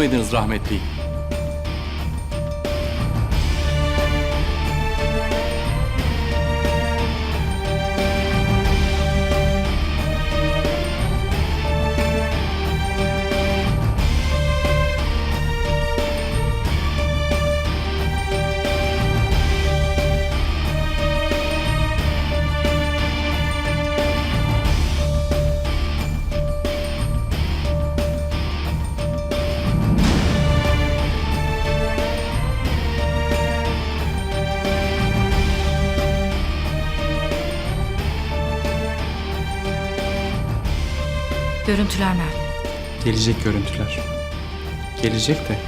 mıydınız rahmetliyi? Görüntüler nerede? Gelecek görüntüler. Gelecek de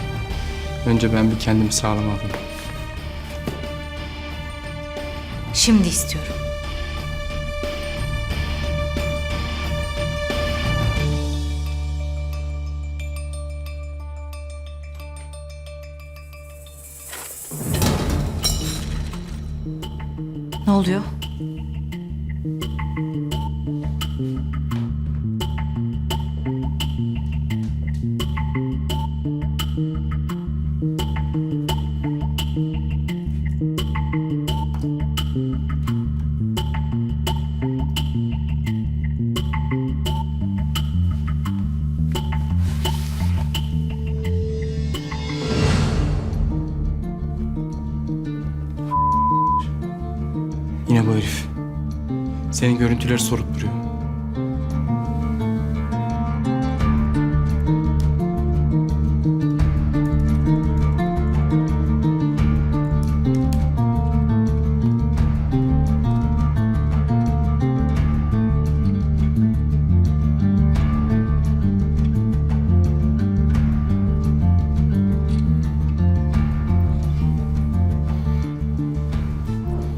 önce ben bir kendimi sağlam alayım. Şimdi istiyorum. Ne oluyor? Senin görüntüleri sorup duruyor.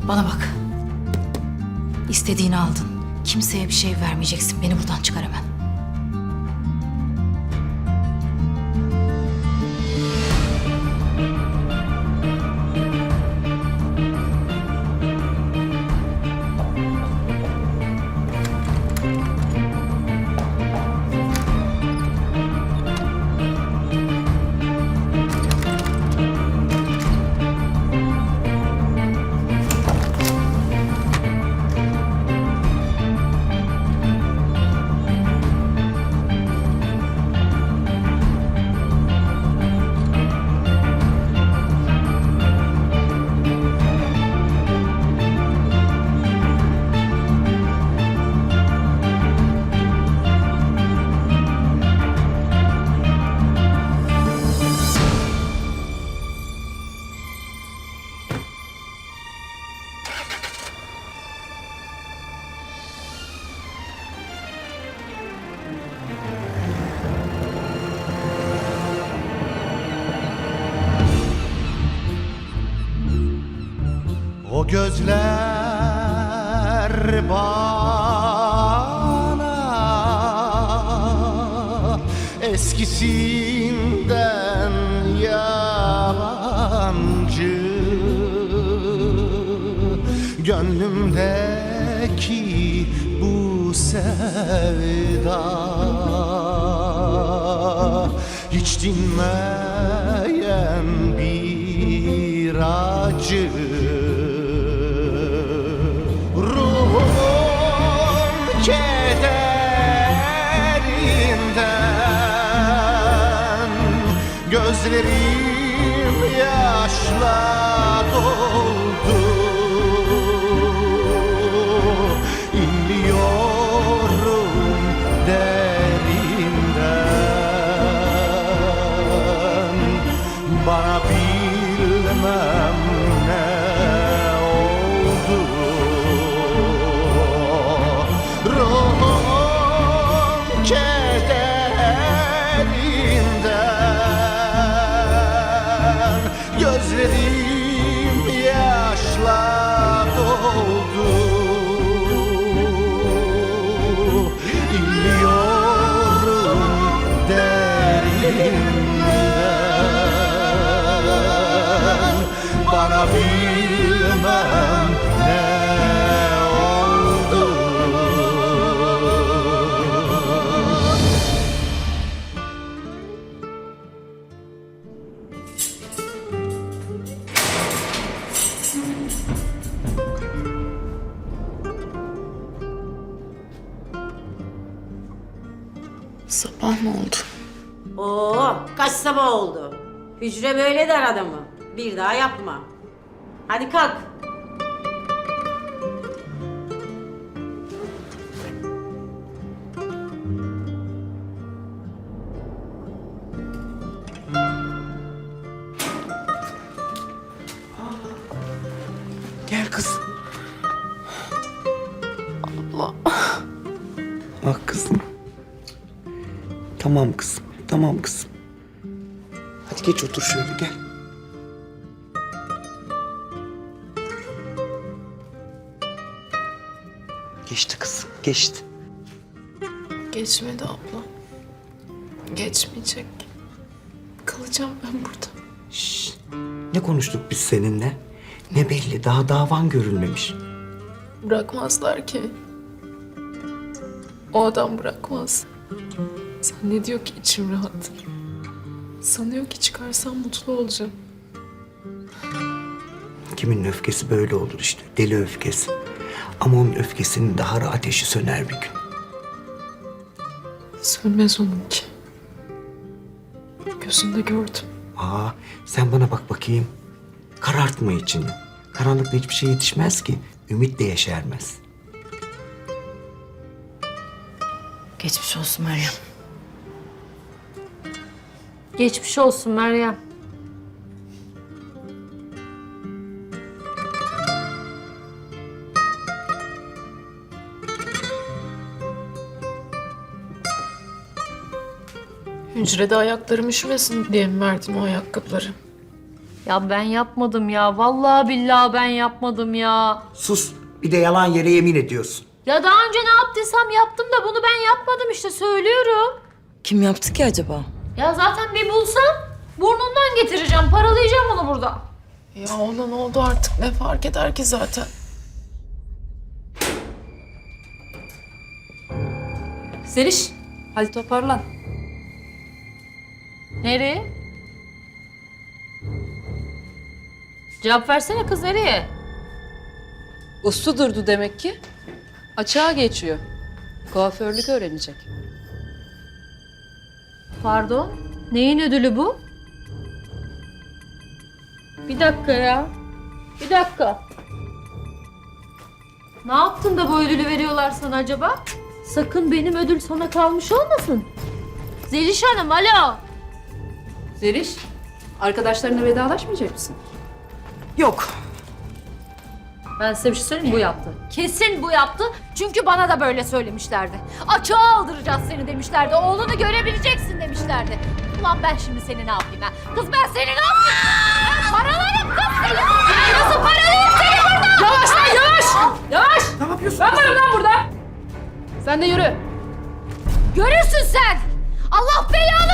Bana bak. İstediğini aldın. Kimseye bir şey vermeyeceksin. Beni buradan çıkar hemen. Gözler bana. Eskisinden yabancı Gönlümdeki bu sevda hiç dinmeyen bir acı зверей. Sabah mı oldu? Oo, kaç sabah oldu. Hücre böyle der adamı. Bir daha yapma. Hadi kalk. Gel kızım. Allah. Bak kızım. Tamam kızım. Tamam kızım. Hadi geç otur şöyle gel. Geçti kızım. Geçti. Geçmedi abla. Geçmeyecek. Kalacağım ben burada. Ne konuştuk biz seninle? Ne belli daha davan görülmemiş. Bırakmazlar ki. O adam bırakmaz. Zannediyor ki içim rahat. Sanıyor ki çıkarsam mutlu olacağım. Kimin öfkesi böyle olur işte. Deli öfkesi. Ama onun öfkesinin daha ateşi söner bir gün. Sönmez onunki. Gözünde gördüm. Aa, sen bana bak bakayım. Karartma içini. Karanlıkta hiçbir şey yetişmez ki. Ümit de yeşermez. Geçmiş olsun Meryem. Geçmiş olsun Meryem. Hücrede ayaklarım üşümesin diye mi verdim o ayakkabıları? Ya ben yapmadım ya. Vallahi billahi ben yapmadım ya. Sus. Bir de yalan yere yemin ediyorsun. Ya daha önce ne yaptıysam yaptım da bunu ben yapmadım işte söylüyorum. Kim yaptı ki acaba? Ya zaten bir bulsam burnundan getireceğim. Paralayacağım onu burada. Ya ona ne oldu artık ne fark eder ki zaten? Zeliş, hadi toparlan. Nereye? Cevap versene kız nereye? Uslu durdu demek ki. Açığa geçiyor. Kuaförlük öğrenecek. Pardon. Neyin ödülü bu? Bir dakika ya. Bir dakika. Ne yaptın da bu ödülü veriyorlar sana acaba? Sakın benim ödül sana kalmış olmasın. Zeliş Hanım alo. Zeliş, arkadaşlarına vedalaşmayacak mısın? Yok. Ben size bir şey söyleyeyim mi? bu yaptı. Kesin bu yaptı. Çünkü bana da böyle söylemişlerdi. Açığa aldıracağız seni demişlerdi. Oğlunu görebileceksin demişlerdi. Ulan ben şimdi seni ne yapayım ha? Kız ben seni ne yapayım? Ben paralarım kız seni. Ben nasıl paralayayım seni burada? Yavaş lan yavaş! Yavaş! Ne yapıyorsun? Ben varım lan burada! Sen de yürü. Görürsün sen. Allah belanı